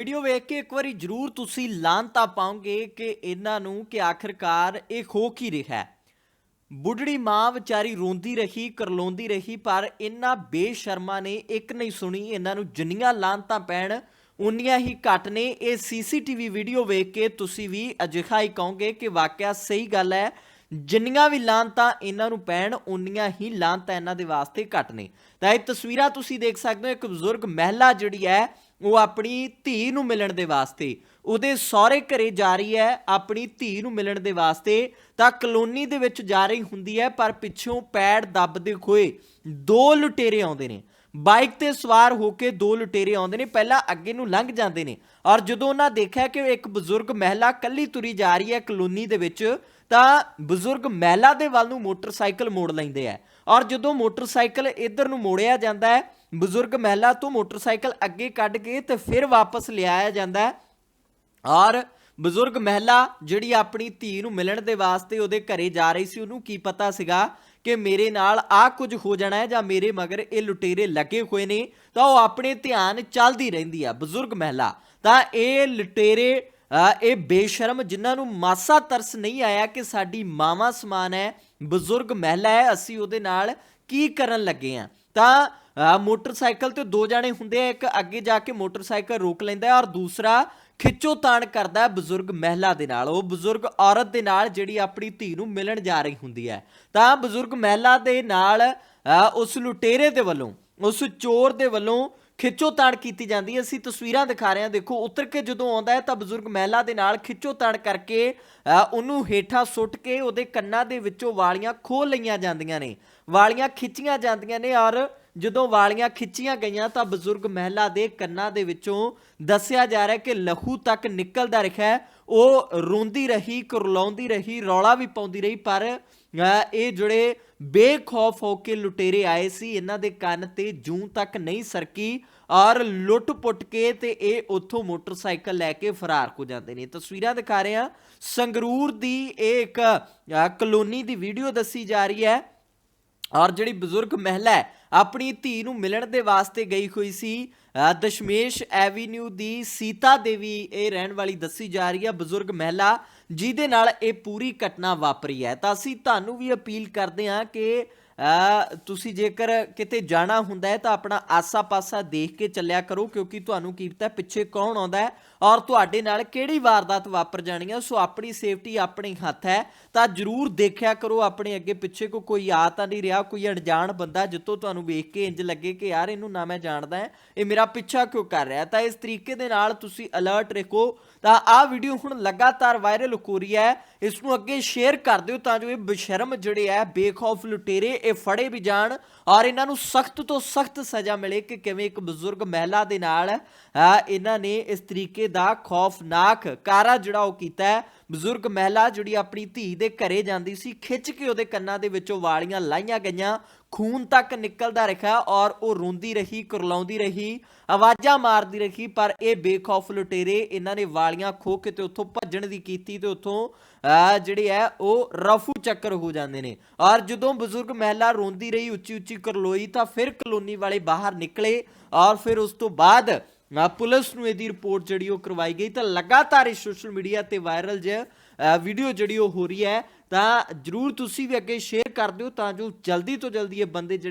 Video ਵੇਖ ਕੇ ਇੱਕ ਵਾਰੀ ਜਰੂਰ ਤੁਸੀਂ ਲਾਂਤਾ ਪਾਉਂਗੇ ਕਿ ਇਹਨਾਂ ਨੂੰ ਕਿ ਆਖਰਕਾਰ ਇਹ ਹੋ ਕੀ ਰਿਹਾ ਹੈ। ਬੁੱਢੜੀ ਮਾਂ ਵਿਚਾਰੀ ਰੋਂਦੀ ਰਹੀ ਕਰਲਾਉਂਦੀ ਰਹੀ, ਪਰ ਇਹਨਾਂ ਬੇਸ਼ਰਮਾਂ ਨੇ, ਇੱਕ ਨਹੀਂ ਸੁਣੀ, ਇਹਨਾਂ ਨੂੰ ਜਿੰਨੀਆਂ ਲਾਂਤਾਂ ਪੈਣ, ਉਨੀਆਂ ਹੀ ਘੱਟ ਨੇ। ਇਹ ਸੀਸੀਟੀਵੀ ਵੀਡੀਓ ਵੇਖ ਕੇ ਤੁਸੀਂ ਵੀ ਅਜਿਹਾ ਹੀ ਕਹੋਗੇ ਕਿ ਵਾਕਿਆ ਸਹੀ ਗੱਲ ਹੈ, ਜਿੰਨੀਆਂ ਵੀ ਲਾਂਤਾਂ ਇਹਨਾਂ ਨੂੰ ਪੈਣ, ਉਨੀਆਂ ਹੀ ਲਾਂਤਾਂ ਇਹਨਾਂ ਦੇ ਵਾਸਤੇ ਘੱਟ ਨੇ। ਤਾਂ ਇਹ ਤਸਵੀਰਾਂ ਤੁਸੀਂ ਦੇਖ ਸਕਦੇ ਹੋ, ਇੱਕ ਬਜ਼ੁਰਗ ਮਹਿਲਾ ਜਿਹੜੀ ਹੈ ਉਹ ਆਪਣੀ ਧੀ ਨੂੰ ਮਿਲਣ ਦੇ ਵਾਸਤੇ। ਉਹਦੇ ਸਹੁਰੇ ਘਰੇ ਜਾ ਰਹੀ ਹੈ ਆਪਣੀ ਧੀ ਨੂੰ ਮਿਲਣ ਦੇ ਵਾਸਤੇ। ਤਾਂ ਕਲੋਨੀ ਦੇ ਵਿੱਚ ਜਾ ਰਹੀ ਹੁੰਦੀ ਹੈ, ਪਰ ਪਿੱਛੋਂ ਪੈੜ ਦੱਬਦੇ ਹੋਏ ਦੋ ਲੁਟੇਰੇ ਆਉਂਦੇ ਨੇ। ਬਾਈਕ ਤੇ ਸਵਾਰ ਹੋ ਕੇ ਦੋ ਲੁਟੇਰੇ ਆਉਂਦੇ ਨੇ, ਪਹਿਲਾਂ ਅੱਗੇ ਨੂੰ ਲੰਘ ਜਾਂਦੇ ਨੇ। ਔਰ ਜਦੋਂ ਉਹਨਾਂ ਦੇਖਿਆ ਕਿ ਇੱਕ ਬਜ਼ੁਰਗ ਮਹਿਲਾ ਕੱਲੀ ਤੁਰੀ ਜਾ ਰਹੀ ਹੈ ਕਲੋਨੀ ਦੇ ਵਿੱਚ, ਤਾਂ ਬਜ਼ੁਰਗ ਮਹਿਲਾ ਦੇ ਵੱਲ ਨੂੰ ਮੋਟਰਸਾਈਕਲ ਮੋੜ ਲੈਂਦੇ ਆ। ਔਰ ਜਦੋਂ ਮੋਟਰਸਾਈਕਲ ਇੱਧਰ ਨੂੰ ਮੋੜਿਆ ਜਾਂਦਾ ਹੈ ਬਜ਼ੁਰਗ ਮਹਿਲਾ ਤੋਂ ਮੋਟਰਸਾਈਕਲ ਅੱਗੇ ਕੱਢ ਕੇ ਤੇ ਫਿਰ ਵਾਪਸ ਲਿਆਇਆ ਜਾਂਦਾ ਹੈ। ਔਰ ਬਜ਼ੁਰਗ ਮਹਿਲਾ ਜਿਹੜੀ ਆਪਣੀ ਧੀ ਨੂੰ ਮਿਲਣ ਦੇ ਵਾਸਤੇ ਉਹਦੇ ਘਰੇ ਜਾ ਰਹੀ ਸੀ, ਉਹਨੂੰ ਕੀ ਪਤਾ ਸੀਗਾ ਕਿ ਮੇਰੇ ਨਾਲ ਆ ਕੁਝ ਹੋ ਜਾਣਾ ਹੈ ਜਾਂ ਮੇਰੇ ਮਗਰ ਇਹ ਲੁਟੇਰੇ ਲੱਗੇ ਹੋਏ ਨੇ, ਤਾਂ ਉਹ ਆਪਣੇ ਧਿਆਨ ਚੱਲਦੀ ਰਹਿੰਦੀ ਆ ਬਜ਼ੁਰਗ ਮਹਿਲਾ। ਤਾਂ ਇਹ ਲੁਟੇਰੇ ਇਹ ਬੇਸ਼ਰਮ ਜਿਨ੍ਹਾਂ ਨੂੰ ਮਾਸਾ ਤਰਸ ਨਹੀਂ ਆਇਆ ਕਿ ਸਾਡੀ ਮਾਵਾ ਸਮਾਨ ਹੈ, ਬਜ਼ੁਰਗ ਮਹਿਲਾ ਹੈ, ਅਸੀਂ ਉਹਦੇ ਨਾਲ ਕੀ ਕਰਨ ਲੱਗੇ ਆ ਤਾਂ ਮੋਟਰਸਾਈਕਲ ਤੇ ਦੋ ਜਾਣੇ ਹੁੰਦੇ ਆ, ਇੱਕ ਅੱਗੇ ਜਾ ਕੇ ਮੋਟਰਸਾਈਕਲ ਰੋਕ ਲੈਂਦਾ ਔਰ ਦੂਸਰਾ ਖਿੱਚੋ ਤਾਣ ਕਰਦਾ ਬਜ਼ੁਰਗ ਮਹਿਲਾ ਦੇ ਨਾਲ। ਉਹ ਬਜ਼ੁਰਗ ਔਰਤ ਦੇ ਨਾਲ ਜਿਹੜੀ ਆਪਣੀ ਧੀ ਨੂੰ ਮਿਲਣ ਜਾ ਰਹੀ ਹੁੰਦੀ ਹੈ। ਤਾਂ ਬਜ਼ੁਰਗ ਮਹਿਲਾ ਦੇ ਨਾਲ ਉਸ ਲੁਟੇਰੇ ਦੇ ਵੱਲੋਂ, ਉਸ ਚੋਰ ਦੇ ਵੱਲੋਂ ਖਿੱਚੋ ਤਾੜ ਕੀਤੀ ਜਾਂਦੀ ਹੈ। ਅਸੀਂ ਤਸਵੀਰਾਂ ਦਿਖਾ ਰਹੇ ਹਾਂ। ਦੇਖੋ, ਉਤਰ ਕੇ ਜਦੋਂ ਆਉਂਦਾ ਹੈ ਤਾਂ ਬਜ਼ੁਰਗ ਮਹਿਲਾ ਦੇ ਨਾਲ ਖਿੱਚੋ ਤਾੜ ਕਰਕੇ ਉਹਨੂੰ ਹੇਠਾਂ ਸੁੱਟ ਕੇ ਉਹਦੇ ਕੰਨਾਂ ਦੇ ਵਿੱਚੋਂ ਵਾਲੀਆਂ ਖੋਹ ਲਈਆਂ ਜਾਂਦੀਆਂ ਨੇ। ਵਾਲੀਆਂ ਖਿੱਚੀਆਂ ਜਾਂਦੀਆਂ ਨੇ ਔਰ ਜਦੋਂ ਵਾਲੀਆਂ ਖਿੱਚੀਆਂ ਗਈਆਂ ਤਾਂ ਬਜ਼ੁਰਗ ਮਹਿਲਾ ਦੇ ਕੰਨਾਂ ਦੇ ਵਿੱਚੋਂ ਦੱਸਿਆ ਜਾ ਰਿਹਾ ਕਿ ਲਹੂ ਤੱਕ ਨਿਕਲਦਾ ਰਿਹਾ ਉਹ ਰੋਂਦੀ ਰਹੀ, ਕੁਰਲਾਉਂਦੀ ਰਹੀ, ਰੌਲਾ ਵੀ ਪਾਉਂਦੀ ਰਹੀ, ਪਰ ਇਹ ਜਿਹੜੇ ਬੇਖੌਫ ਹੋ ਕੇ ਲੁਟੇਰੇ ਆਏ ਸੀ, ਇਹਨਾਂ ਦੇ ਕੰਨ ਤੇ ਜੂੰ ਤੱਕ ਨਹੀਂ ਸਰਕੀ ਔਰ ਲੁੱਟ-ਪੁੱਟ ਕੇ ਤੇ ਇਹ ਉੱਥੋਂ ਮੋਟਰਸਾਈਕਲ ਲੈ ਕੇ ਫਰਾਰ ਹੋ ਜਾਂਦੇ ਨੇ। ਤਸਵੀਰਾਂ ਦਿਖਾ ਰਹੇ ਹਾਂ। ਸੰਗਰੂਰ ਦੀ ਇਹ ਇੱਕ ਕਲੋਨੀ ਦੀ ਵੀਡੀਓ ਦੱਸੀ ਜਾ ਰਹੀ ਹੈ ਔਰ ਜਿਹੜੀ ਬਜ਼ੁਰਗ ਮਹਿਲਾ ਹੈ ਆਪਣੀ ਧੀ ਨੂੰ ਮਿਲਣ ਦੇ ਵਾਸਤੇ ਗਈ ਹੋਈ ਸੀ। ਦਸ਼ਮੇਸ਼ ਐਵੀਨਿਊ ਦੀ ਸੀਤਾ ਦੇਵੀ ਇਹ ਰਹਿਣ ਵਾਲੀ ਦੱਸੀ ਜਾ ਰਹੀ ਹੈ ਬਜ਼ੁਰਗ ਮਹਿਲਾ, ਜਿਹਦੇ ਨਾਲ ਇਹ ਪੂਰੀ ਘਟਨਾ ਵਾਪਰੀ ਹੈ। ਤਾਂ ਅਸੀਂ ਤੁਹਾਨੂੰ ਵੀ ਅਪੀਲ ਕਰਦੇ ਹਾਂ ਕਿ ਤੁਸੀਂ ਜੇਕਰ ਕਿਤੇ ਜਾਣਾ ਹੁੰਦਾ ਹੈ ਤਾਂ ਆਪਣਾ ਆਸਾ-ਪਾਸਾ ਦੇਖ ਕੇ ਚੱਲਿਆ ਕਰੋ, ਕਿਉਂਕਿ ਤੁਹਾਨੂੰ ਕੀ ਪਤਾ ਪਿੱਛੇ ਕੌਣ ਆਉਂਦਾ ਹੈ ਔਰ ਤੁਹਾਡੇ ਨਾਲ ਕਿਹੜੀ ਵਾਰਦਾਤ ਵਾਪਰ ਜਾਣੀ ਹੈ। ਸੋ ਆਪਣੀ ਸੇਫਟੀ ਆਪਣੇ ਹੱਥ ਹੈ। ਤਾਂ ਜਰੂਰ ਦੇਖਿਆ ਕਰੋ, ਆਪਣੇ ਅੱਗੇ ਪਿੱਛੇ ਕੋ ਕੋਈ ਆ ਤਾਂ ਨਹੀਂ ਰਿਹਾ, ਕੋਈ ਅਣਜਾਣ ਬੰਦਾ ਜਿੱਤੋਂ ਤੁਹਾਨੂੰ ਵੇਖ ਕੇ ਇੰਜ ਲੱਗੇ ਕਿ ਯਾਰ ਇਹਨੂੰ ਨਾ ਮੈਂ ਜਾਣਦਾ ਇਹ ਮੇਰਾ ਪਿੱਛਾ ਕਿਉਂ ਕਰ ਰਿਹਾ ਤਾਂ ਇਸ ਤਰੀਕੇ ਦੇ ਨਾਲ ਤੁਸੀਂ ਅਲਰਟ ਰੱਖੋ। ਤਾਂ ਆਹ ਵੀਡੀਓ ਹੁਣ ਲਗਾਤਾਰ ਵਾਇਰਲ ਹੋ ਰਹੀ ਹੈ। ਇਸ ਨੂੰ ਅੱਗੇ ਸ਼ੇਅਰ ਕਰ ਦਿਓ ਤਾਂ ਜੋ ਇਹ ਬੇਸ਼ਰਮ ਜਿਹੜੇ ਆ ਬੇਖੌਫ ਲੁਟੇਰੇ ਇਹ ਫੜੇ ਵੀ ਜਾਣ ਔਰ ਇਹਨਾਂ ਨੂੰ ਸਖਤ ਤੋਂ ਸਖਤ ਸਜ਼ਾ ਮਿਲੇ ਕਿ ਕਿਵੇਂ ਇੱਕ ਬਜ਼ੁਰਗ ਮਹਿਲਾ ਦੇ ਨਾਲ ਆ, ਇਹਨਾਂ ਨੇ ਇਸ ਤਰੀਕੇ ਦਾ ਖੌਫਨਾਕ ਕਾਰਾ ਜਿਹੜਾ ਉਹ ਕੀਤਾ ਹੈ ਬਜ਼ੁਰਗ ਮਹਿਲਾ ਜਿਹੜੀ ਆਪਣੀ ਧੀ ਦੇ ਘਰੇ ਜਾਂਦੀ ਸੀ, ਖਿੱਚ ਕੇ ਉਹਦੇ ਕੰਨਾਂ ਦੇ ਵਿੱਚੋਂ ਵਾਲੀਆਂ ਲਾਈਆਂ ਗਈਆਂ, ਖੂਨ ਤੱਕ ਨਿਕਲਦਾ ਰਿਹਾ ਔਰ ਉਹ ਰੋਂਦੀ ਰਹੀ, ਕੁਰਲਾਉਂਦੀ ਰਹੀ, ਆਵਾਜ਼ਾਂ ਮਾਰਦੀ ਰਹੀ, ਪਰ ਇਹ ਬੇਖੌਫ ਲੁਟੇਰੇ ਇਹਨਾਂ ਨੇ ਵਾਲੀਆਂ ਖੋ ਕੇ ਤੇ ਉੱਥੋਂ ਭੱਜਣ ਦੀ ਕੀਤੀ ਤੇ ਉੱਥੋਂ ਜਿਹੜੇ ਹੈ, ਉਹ ਰਫੂ ਚੱਕਰ ਹੋ ਜਾਂਦੇ ਨੇ। ਔਰ ਜਦੋਂ ਬਜ਼ੁਰਗ ਮਹਿਲਾ ਰੋਂਦੀ ਰਹੀ ਉੱਚੀ ਉੱਚੀ ਕਰਲੋਈ, ਤਾਂ ਫਿਰ ਕਲੋਨੀ ਵਾਲੇ ਬਾਹਰ ਨਿਕਲੇ ਔਰ ਫਿਰ ਉਸ ਤੋਂ ਬਾਅਦ ਪੁਲਿਸ ਨੂੰ ਇਹਦੀ ਰਿਪੋਰਟ ਜਿਹੜੀ ਉਹ ਕਰਵਾਈ ਗਈ ਤਾਂ ਲਗਾਤਾਰ ਇਹ ਸੋਸ਼ਲ ਮੀਡੀਆ ਤੇ ਵਾਇਰਲ ਜ ਵੀਡੀਓ ਜਿਹੜੀ ਉਹ ਹੋ ਰਹੀ ਹੈ, ਤਾਂ ਜਰੂਰ ਤੁਸੀਂ ਵੀ ਅੱਗੇ ਸ਼ੇਅਰ ਕਰ ਦਿਓ ਤਾਂ ਜੋ ਜਲਦੀ ਤੋਂ ਜਲਦੀ ਇਹ ਬੰਦੇ ਜਿਹੜੇ